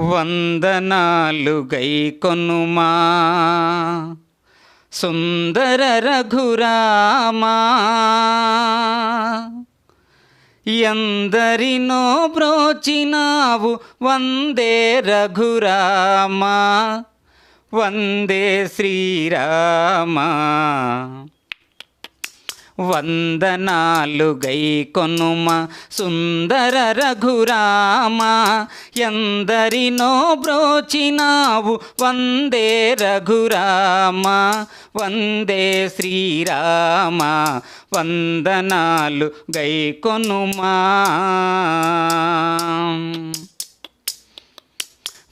వందనాలు గై కొనుమా. సుందర రఘురామా. ఎందరినో బ్రోచినావు వందే రఘురామా. వందే శ్రీరామా. వందనాలు గై కొనుమ సుందర రఘురామ ఎందరినో బ్రోచినావు వందే రఘురామ వందే శ్రీరామ వందనాలు గై కొనుమా.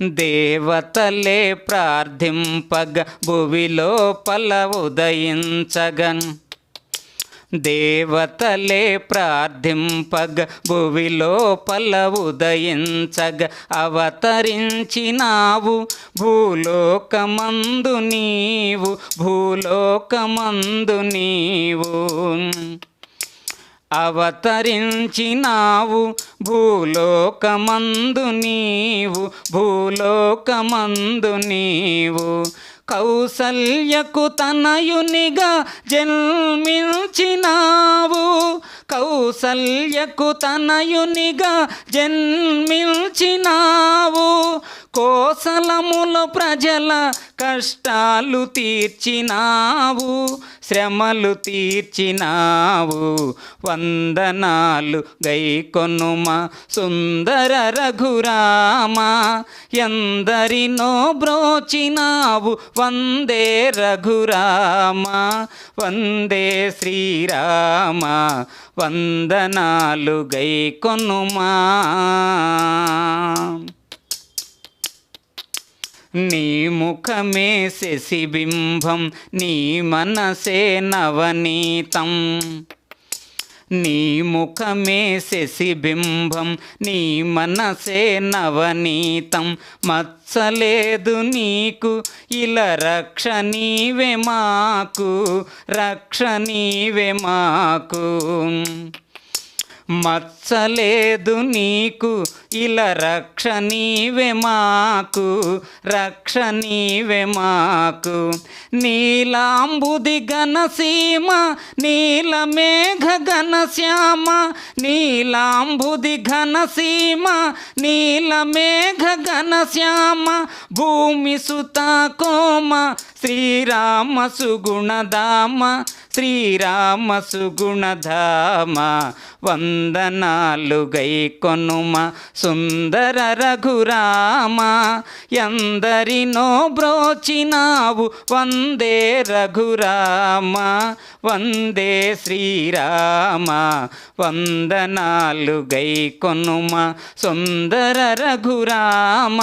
దేవతలే ప్రార్థింపగ భువిలో పల ఉదయించగన్. దేవతలే ప్రార్థింపగ భువిలో పల ఉదయించగ అవతరించినావు భూలోకమందు నీవు భూలోకమందు నీవు. అవతరించినావు భూలోకమందు నీవు భూలోకమందు నీవు. కౌసల్యకు తనయునిగా జన్మించి కౌసల్యకు తనయునిగా జన్మించినావు కోసలముల ప్రజల కష్టాలు తీర్చినావు శ్రమలు తీర్చినావు. వందనాలు గై కొనుమ సుందర రఘురామ. ఎందరినో బ్రోచినావు వందే రఘురామ. వందే శ్రీరామ వందనాలు గై కొనుమా. నీ ముఖమే శశిబింబం నీ మనసే నవనీతం. నీ ముఖమే శశిబింబం నీ మనసే నవనీతం. మచ్చలేదు నీకు ఇలా రక్ష నీవే మాకు రక్ష నీవే మాకు. మచ్చలేదు నీకు ఇలా రక్ష నీవే మాకు రక్ష నీవే మాకు. నీలాంబుది ఘనసీమ నీల మేఘ ఘనశ్యామ నీలాంబుది ఘనసీమ నీల మేఘ ఘనశ్యామ భూమి సుత కోమ శ్రీరామ సుగుణధామ శ్రీరామ సుగుణధామ వందనాలు గై కొనుమ సుందర రఘురామ ఎందరినో బ్రోచినావు వందే రఘురామ వందే శ్రీరామ వందనాలు గై కొనుమ సుందర రఘురామ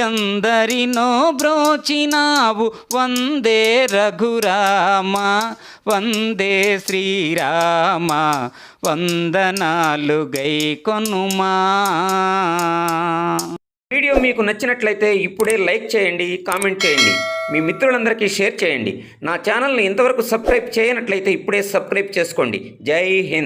ఎందరినో బ్రోచినావు వందే రఘురామ వందే శ్రీరామ వందనాలు గై కొనుమా. వీడియో మీకు నచ్చినట్లయితే ఇప్పుడే లైక్ చేయండి కామెంట్ చేయండి మీ మిత్రులందరికీ షేర్ చేయండి. నా ఛానల్ని ఇంతవరకు సబ్స్క్రైబ్ చేయనట్లయితే ఇప్పుడే సబ్స్క్రైబ్ చేసుకోండి. జై హింద్.